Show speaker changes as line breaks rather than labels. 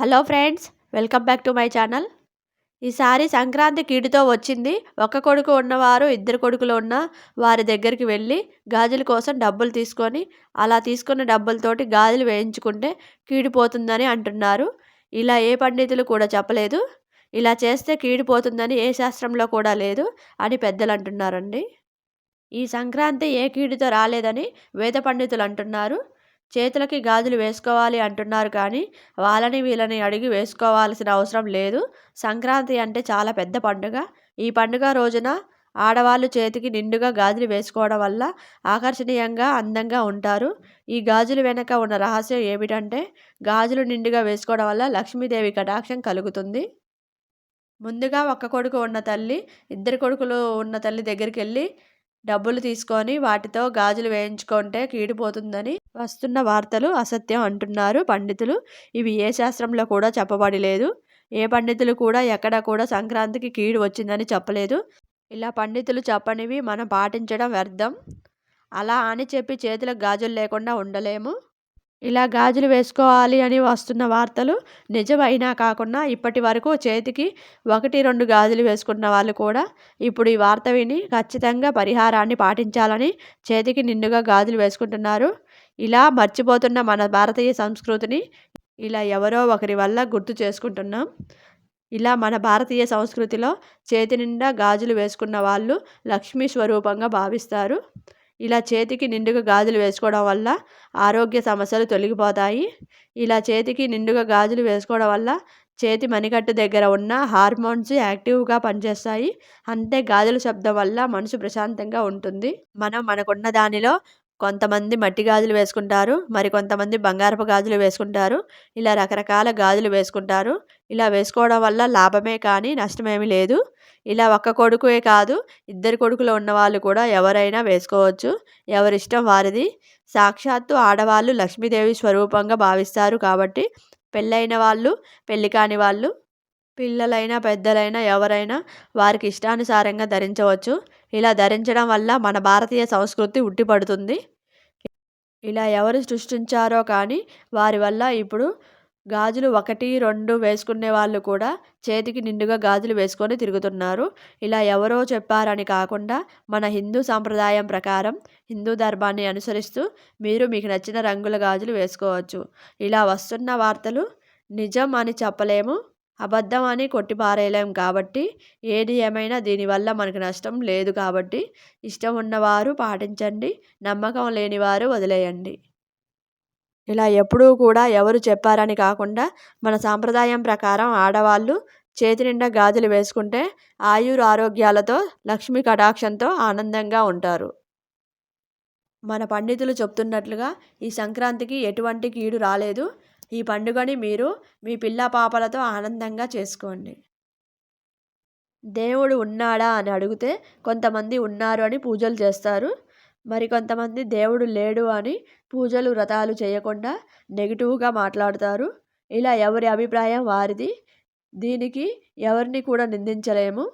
Hello friends welcome back to my channel. ఈసారి సంక్రాంతి కీడుతో వచ్చింది. ఒక కొడుకు ఉన్నవారు ఇద్దరు కొడుకులు ఉన్న వారి దగ్గరికి వెళ్ళి గాజుల కోసం డబ్బులు తీసుకొని అలా తీసుకున్న డబ్బులతోటి గాజులు వేయించుకుంటే కీడిపోతుందని అంటున్నారు. ఇలా ఏ పండితులు కూడా చెప్పలేదు. ఇలా చేస్తే కీడిపోతుందని ఏ శాస్త్రంలో కూడా లేదు అని పెద్దలు అంటున్నారండి. ఈ సంక్రాంతి ఏ కీడుతో రాలేదని వేద పండితులు అంటున్నారు. చేతులకి గాజులు వేసుకోవాలి అంటున్నారు కానీ వాళ్ళని వీళ్ళని అడిగి వేసుకోవాల్సిన అవసరం లేదు. సంక్రాంతి అంటే చాలా పెద్ద పండుగ. ఈ పండుగ రోజున ఆడవాళ్ళు చేతికి నిండుగా గాజులు వేసుకోవడం వల్ల ఆకర్షణీయంగా అందంగా ఉంటారు. ఈ గాజులు వెనక ఉన్న రహస్యం ఏమిటంటే గాజులు నిండుగా వేసుకోవడం వల్ల లక్ష్మీదేవి కటాక్షం కలుగుతుంది. ముందుగా ఒక్క కొడుకు ఉన్న తల్లి ఇద్దరు కొడుకులు ఉన్న తల్లి దగ్గరికి వెళ్ళి డబ్బులు తీసుకొని వాటితో గాజులు వేయించుకుంటే కీడిపోతుందని వస్తున్న వార్తలు అసత్యం అంటున్నారు పండితులు. ఇవి ఏ శాస్త్రంలో కూడా చెప్పబడి లేదు ఏ పండితులు కూడా ఎక్కడ కూడా సంక్రాంతికి కీడు వచ్చిందని చెప్పలేదు. ఇలా పండితులు చెప్పనివి మనం పాటించడం వ్యర్థం. అలా అని చెప్పి చేతులకు గాజులు లేకుండా ఉండలేము. ఇలా గాజులు వేసుకోవాలి అని వస్తున్న వార్తలు నిజమైనా కాకుండా ఇప్పటి వరకు చేతికి ఒకటి రెండు గాజులు వేసుకున్న వాళ్ళు కూడా ఇప్పుడు ఈ వార్త విని ఖచ్చితంగా పరిహారాన్ని పాటించాలని చేతికి నిండుగా గాజులు వేసుకుంటున్నారు. ఇలా మర్చిపోతున్న మన భారతీయ సంస్కృతిని ఇలా ఎవరో ఒకరి వల్ల గుర్తు చేసుకుంటున్నాం. ఇలా మన భారతీయ సంస్కృతిలో చేతి నిండా గాజులు వేసుకున్న వాళ్ళు లక్ష్మీ స్వరూపంగా భావిస్తారు. ఇలా చేతికి నిండుగా గాజులు వేసుకోవడం వల్ల ఆరోగ్య సమస్యలు తొలగిపోతాయి. ఇలా చేతికి నిండుగా గాజులు వేసుకోవడం వల్ల చేతి మణికట్టు దగ్గర ఉన్న హార్మోన్స్ యాక్టివ్గా పనిచేస్తాయి. అంతే గాజుల శబ్దం వల్ల మనసు ప్రశాంతంగా ఉంటుంది. మనం మనకున్న దానిలో కొంతమంది మట్టి గాజులు వేసుకుంటారు మరి కొంతమంది బంగారపు గాజులు వేసుకుంటారు. ఇలా రకరకాల గాజులు వేసుకుంటారు. ఇలా వేసుకోవడం వల్ల లాభమే కానీ నష్టమేమీ లేదు. ఇలా ఒక్క కొడుకుే కాదు ఇద్దరు కొడుకులు ఉన్నవాళ్ళు కూడా ఎవరైనా వేసుకోవచ్చు. ఎవరిష్టం వారిది. సాక్షాత్తు ఆడవాళ్ళు లక్ష్మీదేవి స్వరూపంగా భావిస్తారు కాబట్టి పెళ్ళైన వాళ్ళు పెళ్ళి కాని వాళ్ళు పిల్లలైనా పెద్దలైనా ఎవరైనా వారికి ఇష్టానుసారంగా ధరించవచ్చు. ఇలా ధరించడం వల్ల మన భారతీయ సంస్కృతి ఉట్టిపడుతుంది. ఇలా ఎవరు సృష్టించారో కానీ వారి వల్ల ఇప్పుడు గాజులు ఒకటి రెండు వేసుకునే వాళ్ళు కూడా చేతికి నిండుగా గాజులు వేసుకొని తిరుగుతున్నారు. ఇలా ఎవరో చెప్పారని కాకుండా మన హిందూ సాంప్రదాయం ప్రకారం హిందూ ధర్మాన్ని అనుసరిస్తూ మీరు మీకు నచ్చిన రంగుల గాజులు వేసుకోవచ్చు. ఇలా వస్తున్న వార్తలు నిజం అని చెప్పలేము అబద్ధం అని కొట్టిపారేయలేం కాబట్టి ఏది ఏమైనా దీనివల్ల మనకు నష్టం లేదు కాబట్టి ఇష్టం ఉన్నవారు పాటించండి నమ్మకం లేనివారు వదిలేయండి. ఇలా ఎప్పుడూ కూడా ఎవరు చెప్పారని కాకుండా మన సాంప్రదాయం ప్రకారం ఆడవాళ్ళు చేతి నిండా గాజులు వేసుకుంటే ఆయుర ఆరోగ్యాలతో లక్ష్మీ కటాక్షంతో ఆనందంగా ఉంటారు. మన పండితులు చెప్తున్నట్లుగా ఈ సంక్రాంతికి ఎటువంటి కీడు రాలేదు. ఈ పండుగని మీరు మీ పిల్ల పాపలతో ఆనందంగా చేసుకోండి. దేవుడు ఉన్నాడా అని అడిగితే కొంతమంది ఉన్నారు అని పూజలు చేస్తారు. మరి కొంతమంది దేవుడు లేడు అని పూజలు వ్రతాలు చేయకుండా నెగిటివ్గా మాట్లాడతారు. ఇలా ఎవరి అభిప్రాయం వారిది? దీనికి ఎవరిని కూడా నిందించలేము.